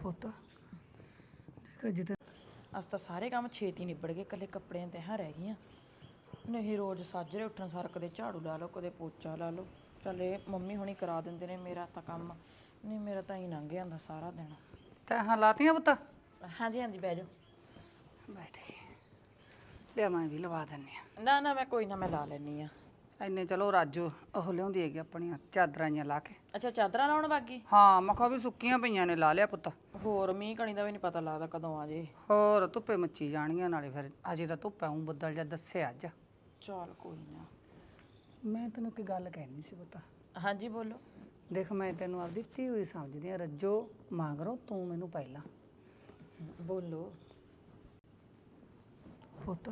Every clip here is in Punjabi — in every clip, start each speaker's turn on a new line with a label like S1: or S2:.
S1: ਪੁੱਤ ਦੇਖ ਜਿੱਤੇ
S2: ਅਸ ਤਾਂ ਸਾਰੇ ਕੰਮ ਛੇਤੀ ਨਿਬੜ ਗਏ ਇਕੱਲੇ ਕੱਪੜਿਆਂ ਤੇ ਹਾਂ ਰਹਿ ਗਈਆਂ। ਨਹੀਂ ਰੋਜ਼ ਸਾਜਰੇ ਉੱਠਣ ਸਾਰ ਕਦੇ ਝਾੜੂ ਲਾ ਲਓ ਕਦੇ ਪੋਚਾ ਲਾ ਲਓ। ਚੱਲ ਇਹ ਮੰਮੀ ਹੁਣੀ ਕਰਾ ਦਿੰਦੇ ਨੇ ਮੇਰਾ ਤਾਂ ਕੰਮ। ਨਹੀਂ ਮੇਰਾ ਤਾਂ ਹੀ ਲੰਘ ਜਾਂਦਾ ਸਾਰਾ ਦਿਨ।
S1: ਤੈਂ ਹਾਂ ਲਾਤੀਆਂ ਪੁੱਤ?
S2: ਹਾਂਜੀ ਹਾਂਜੀ ਬਹਿ ਜਾਓ।
S1: ਬੈਠੀ ਲਿਆ ਮੈਂ ਵੀ ਲਵਾ ਦਿੰਨੀ ਆ।
S2: ਨਾ ਨਾ ਮੈਂ ਕੋਈ ਨਾ ਮੈਂ ਲਾ ਲੈਣੀ ਆ।
S1: ਐਨੇ ਚਲੋ ਰਾਜੋ ਉਹ ਲਿਆਉਂਦੀ ਹੈਗੀ ਆਪਣੀਆਂ ਚਾਦਰਾਂ ਜਿਹੀਆਂ ਲਾ ਕੇ।
S2: ਅੱਛਾ ਚਾਦਰਾਂ ਲਾਉਣ ਬਾਗੀ?
S1: ਹਾਂ ਮੈਂ ਕਿਹਾ ਵੀ ਸੁੱਕੀਆਂ ਪਈਆਂ ਨੇ ਲਾ ਲਿਆ ਪੁੱਤ।
S2: ਹੋਰ ਮੀਂਹ ਕਣੀ ਦਾ ਵੀ ਨਹੀਂ ਪਤਾ ਲੱਗਦਾ ਕਦੋਂ ਆ ਜੇ।
S1: ਹੋਰ ਧੁੱਪੇ ਮੱਚੀ ਜਾਣਗੀਆਂ ਨਾਲੇ ਫਿਰ ਅਜੇ ਤਾਂ ਧੁੱਪ ਆਉਂ ਬੱਦਲ ਜਾਂ ਦੱਸਿਆ ਅੱਜ।
S2: ਚਲ ਕੋਈ ਨਾ।
S1: ਮੈਂ ਤੈਨੂੰ ਕੀ ਗੱਲ ਕਹਿਣੀ ਸੀ ਪੁੱਤ।
S2: ਹਾਂਜੀ ਬੋਲੋ।
S1: ਦੇਖ ਮੈਂ ਤੈਨੂੰ ਆਪਦੀ ਧੀ ਹੋਈ ਸਮਝਦੀ ਆ ਰੱਜੋ ਮੰਗਰੋ ਤੂੰ ਮੈਨੂੰ ਪਹਿਲਾਂ।
S2: ਬੋਲੋ।
S1: ਪੁੱਤ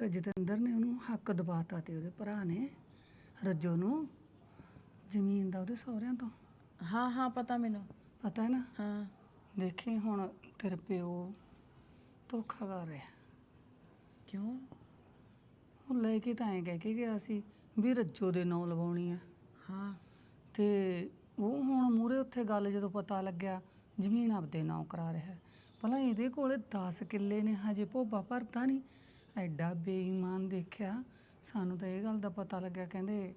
S1: ਦੇਖ ਜਤਿੰਦਰ ਨੇ ਉਹਨੂੰ ਹੱਕ ਦਬਾਤਾ ਤੇ ਉਹਦੇ ਭਰਾ ਨੇ ਰੱਜੋ ਨੂੰ ਜ਼ਮੀਨ ਦਾ ਉਹਦੇ ਸਹੁਰਿਆਂ ਤੋਂ।
S2: ਹਾਂ ਹਾਂ ਪਤਾ ਮੈਨੂੰ।
S1: ਪਤਾ ਹੈ ਨਾ?
S2: ਹਾਂ।
S1: ਦੇਖੀ ਹੁਣ ਤੇਰੇ ਪਿਓ ਧੋਖਾ ਕਰ ਰਿਹਾ
S2: ਕਿਉਂ?
S1: ਉਹ ਲੈ ਕੇ ਤਾਂ ਐਂ ਕਹਿ ਕੇ ਗਿਆ ਸੀ ਵੀ ਰੱਜੋ ਦੇ ਨਾਂ ਲਵਾਉਣੀ ਆ
S2: ਹਾਂ।
S1: ਤੇ ਉਹ ਹੁਣ ਮੂਰੇ ਉੱਥੇ ਗੱਲ ਜਦੋਂ ਪਤਾ ਲੱਗਿਆ ਜ਼ਮੀਨ ਆਪਦੇ ਨਾਂ ਕਰਾ ਰਿਹਾ। ਭਲਾ ਇਹਦੇ ਕੋਲੇ 10 ਕਿੱਲੇ ਨੇ ਹਜੇ ਭੋਬਾ ਭਰਦਾ ਨਹੀਂ। ਐਡਾ ਬੇਈਮਾਨ ਦੇਖਿਆ ਸਾਨੂੰ ਤਾਂ ਇਹ ਗੱਲ ਦਾ ਪਤਾ ਲੱਗਿਆ ਕਹਿੰਦੇ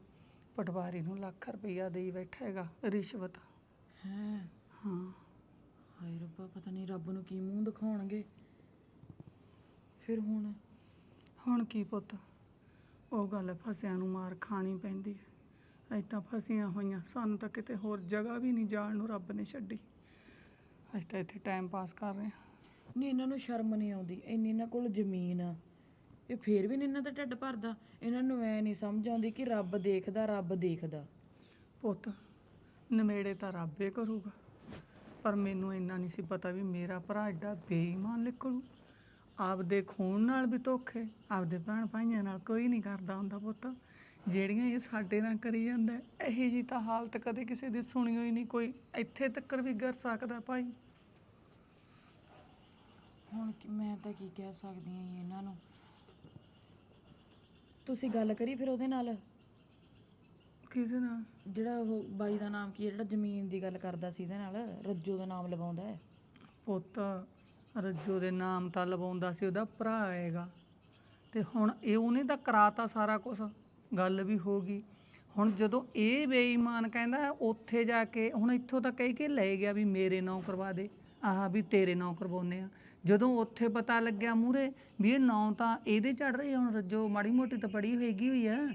S1: ਪਟਵਾਰੀ ਨੂੰ ਲੱਖ ਰੁਪਈਆ ਦੇਈ ਬੈਠਾ ਹੈਗਾ ਰਿਸ਼ਵਤ।
S2: ਹੈ?
S1: ਹਾਂ।
S2: ਹਾਏ ਰੱਬਾ ਪਤਾ ਨਹੀਂ ਰੱਬ ਨੂੰ ਕੀ ਮੂੰਹ ਦਿਖਾਉਣਗੇ। ਫਿਰ ਹੁਣ?
S1: ਹੁਣ ਕੀ ਪੁੱਤ? ਉਹ ਗੱਲ ਫਸਿਆਂ ਨੂੰ ਮਾਰ ਖਾਣੀ ਪੈਂਦੀ ਹੈ। ਤਾਂ ਫਸੀਆਂ ਹੋਈਆਂ ਸਾਨੂੰ ਤਾਂ ਕਿਤੇ ਹੋਰ ਜਗ੍ਹਾ ਵੀ ਨਹੀਂ ਜਾਣ ਨੂੰ ਰੱਬ ਨੇ ਛੱਡੀ। ਅਸੀਂ ਤਾਂ ਇੱਥੇ ਟਾਈਮ ਪਾਸ ਕਰ ਰਹੇ ਹਾਂ।
S2: ਨਹੀਂ ਇਹਨਾਂ ਨੂੰ ਸ਼ਰਮ ਨਹੀਂ ਆਉਂਦੀ। ਇੰਨੀ ਇਹਨਾਂ ਕੋਲ ਜ਼ਮੀਨ ਆ। ਇਹ ਫੇਰ ਵੀ ਨੀ ਇਹਨਾਂ ਦਾ ਢਿੱਡ ਭਰਦਾ। ਇਹਨਾਂ ਨੂੰ ਐ ਨਹੀਂ ਸਮਝ ਆਉਂਦੀ ਕਿ ਰੱਬ ਦੇਖਦਾ ਰੱਬ ਦੇਖਦਾ।
S1: ਪੁੱਤ ਨਮੇੜੇ ਤਾਂ ਰੱਬੇ ਕਰੂਗਾ। ਪਰ ਮੈਨੂੰ ਇੰਨਾ ਨਹੀਂ ਸੀ ਪਤਾ ਵੀ ਮੇਰਾ ਭਰਾ ਐਡਾ ਬੇਈਮਾਨ ਨਿਕਲੂ। ਆਪਦੇ ਖੂਨ ਨਾਲ ਵੀ ਧੋਖੇ ਆਪਦੇ ਭੈਣ ਭਾਈਆਂ ਨਾਲ ਕੋਈ ਨਹੀਂ ਕਰਦਾ ਹੁੰਦਾ ਪੁੱਤ। ਜਿਹੜੀਆਂ ਇਹ ਸਾਡੇ ਨਾਲ ਕਰੀ ਜਾਂਦਾ ਇਹ ਜੀ ਤਾਂ ਹਾਲਤ ਕਦੇ ਕਿਸੇ ਦੀ ਸੁਣੀ ਹੋਈ ਨਹੀਂ ਕੋਈ ਇੱਥੇ ਤੱਕ ਵੀ ਕਰ ਸਕਦਾ ਭਾਈ।
S2: ਹੁਣ ਕੀ- ਮੈਂ ਤਾਂ ਕੀ ਕਹਿ ਸਕਦੀ ਹਾਂ ਜੀ ਇਹਨਾਂ ਨੂੰ? ਤੁਸੀਂ ਗੱਲ ਕਰੀ ਫਿਰ ਉਹਦੇ ਨਾਲ?
S1: ਕਿਸੇ ਨਾਲ?
S2: ਜਿਹੜਾ ਉਹ ਬਾਈ ਦਾ ਨਾਮ ਕੀ ਹੈ ਜਿਹੜਾ ਜ਼ਮੀਨ ਦੀ ਗੱਲ ਕਰਦਾ ਸੀ ਇਹਦੇ ਨਾਲ? ਰੱਜੋ ਦਾ ਨਾਮ ਲਵਾਉਂਦਾ ਹੈ।
S1: ਪੁੱਤ ਰੱਜੋ ਦੇ ਨਾਮ ਤਾਂ ਲਵਾਉਂਦਾ ਸੀ ਉਹਦਾ ਭਰਾ ਆਏਗਾ ਤੇ ਹੁਣ ਇਹ ਉਹਨੇ ਤਾਂ ਕਰਾਤਾ ਸਾਰਾ ਕੁਝ ਗੱਲ ਵੀ ਹੋ ਗਈ। ਹੁਣ ਜਦੋਂ ਇਹ ਬੇਈਮਾਨ ਕਹਿੰਦਾ ਉੱਥੇ ਜਾ ਕੇ ਹੁਣ ਇੱਥੋਂ ਤਾਂ ਕਹਿ ਕੇ ਲੈ ਗਿਆ ਵੀ ਮੇਰੇ ਨਾਂ ਕਰਵਾ ਦੇ। ਆਹ ਵੀ ਤੇਰੇ ਨਾਂ ਕਰਵਾਉਨੇ ਆ। ਜਦੋਂ ਉੱਥੇ ਪਤਾ ਲੱਗਿਆ ਮੂਰੇ ਵੀ ਇਹ ਨਾਂ ਤਾਂ ਇਹਦੇ ਚੜ ਰਹੇ ਹੁਣ, ਰੱਜੋ, ਮਾੜੀ ਮੋਟੀ ਤਾਂ ਪੜੀ ਹੋਏਗੀ ਹੋਈ ਆ।